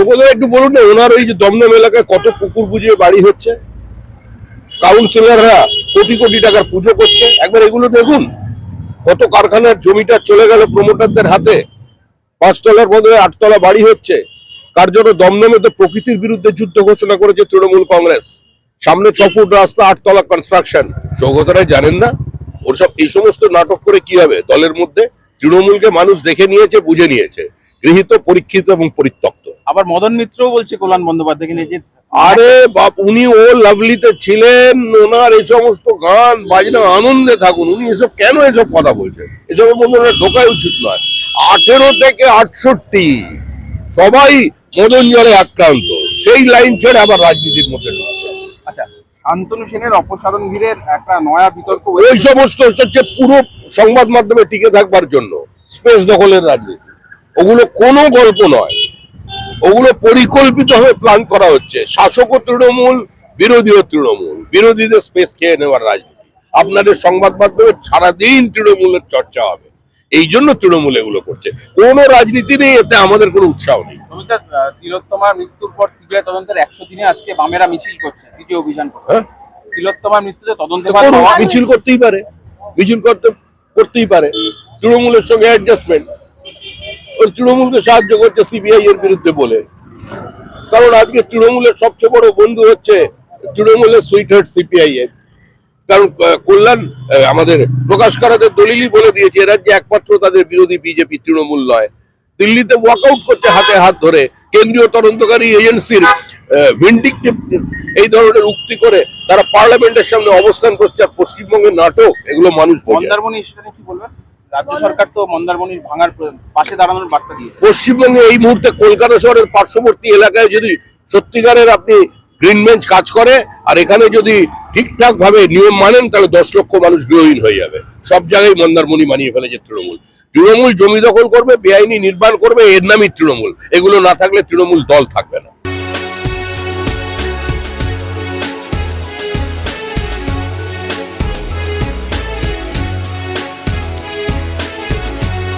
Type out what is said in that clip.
লোকদের একটু বলুন না, ওনার ওই যে দমদম এলাকায় কত পুকুর বুঝিয়ে বাড়ি হচ্ছে? কাউন্সিলররা কোটি কোটি টাকার পুজো করছে। একবার এগুলো দেখুন। কত কারখানার জমিটা চলে গেল প্রমোটারদের হাতে। পাঁচতলার বদলে আটতলা বাড়ি হচ্ছে। কার জন্য দমদমে তো প্রকৃতির বিরুদ্ধে যুদ্ধ ঘোষণা করেছে তৃণমূল কংগ্রেস। সামনে ছ ফুট রাস্তা, আটতলা কনস্ট্রাকশন সৌগতরাই জানেন না? ওর সব এই সমস্ত নাটক করে কি হবে? দলের মধ্যে তৃণমূলকে মানুষ দেখে নিয়েছে, বুঝে নিয়েছে। গৃহীত পরীক্ষিত এবং পরিত্যক্ত। আবার মদন মিত্রও বলছে কল্যাণ বন্দ্যোপাধ্যায়কে নিয়ে যে আরে বাপ উনি ও লাভলিতে ছিলেন ওনার এই সমস্ত গান বাজনা আনন্দে থাকুন। উনি এসব কেন এসব কথা বলছেন? এসব ওনার ঢোকাই উচিত নয়। আঠেরো থেকে আটষট্টি সবাই মদন জলে আক্রান্ত। সেই লাইন ছেড়ে আবার রাজনীতির মধ্যে। আচ্ছা শান্তনু সেনের অপসারণ ঘিরে একটা নয়া বিতর্ক ওই সমস্ত হচ্ছে পুরো সংবাদ মাধ্যমে টিকে থাকবার জন্য। স্পেস দখলের রাজনীতি। ওগুলো কোনো গল্প নয়। ওগুলো পরিকল্পিতভাবে প্ল্যান করা হচ্ছে। শাসকও তৃণমূল বিরোধীও তৃণমূল। বিরোধীদের স্পেস খেয়ে নেওয়ার রাজনীতি। আপনাদের সংবাদ মাধ্যমে সারাদিন তৃণমূলের চর্চা হবে। এই জন্য তৃণমূল এগুলো করছে। কোনো রাজনীতি নেই এতে আমাদের কোনো উৎসাহ নেই। তিলোত্তমার মৃত্যুর পর সিবিআই তদন্তের একশো দিনে আজকে বামেরা মিছিল করছে সিটি অভিযান হ্যাঁ? তিলোত্তমার মৃত্যুতে তদন্ত মিছিল করতেই পারে। মিছিল করতে করতেই পারে। তৃণমূলের সঙ্গে অ্যাডজাস্টমেন্ট ওই তৃণমূলকে সাহায্য করছে সিবিআই এর বিরুদ্ধে বলে। কারণ আজকে তৃণমূলের সবচেয়ে বড় বন্ধু হচ্ছে তৃণমূলের সুইট হার্ট সিপিআই এর। কারণ কল্যাণ আমাদের প্রকাশ করাদের দলিলই বলে দিয়েছে রাজ্যে একমাত্র তাদের বিরোধী বিজেপি তৃণমূল নয়। দিল্লিতে ওয়াকআউট করছে হাতে হাত ধরে। কেন্দ্রীয় তদন্তকারী এজেন্সির এই ধরনের উক্তি করে তারা পার্লামেন্টের সামনে অবস্থান করছে আর পশ্চিমবঙ্গের নাটক, এগুলো মানুষ মন্দারমণি কি বলবেন? রাজ্য সরকার তো মন্দারমণির ভাঙার পাশে দাঁড়ানোর বার্তা দিয়েছে। পশ্চিমবঙ্গে এই মুহূর্তে কলকাতা শহরের পার্শ্ববর্তী এলাকায় যদি সত্যিকারের আপনি গ্রিন বেঞ্চ কাজ করে, আর এখানে যদি ঠিকঠাক ভাবে নিয়ম মানেন, তাহলে দশ লক্ষ মানুষ গৃহহীন হয়ে যাবে। সব জায়গায় মন্দারমণি মানিয়ে ফেলেছে তৃণমূল। তৃণমূল জমি দখল করবে, বেআইনি নির্মাণ করবে, এর নামই তৃণমূল। এগুলো না থাকলে তৃণমূল দল থাকবে না।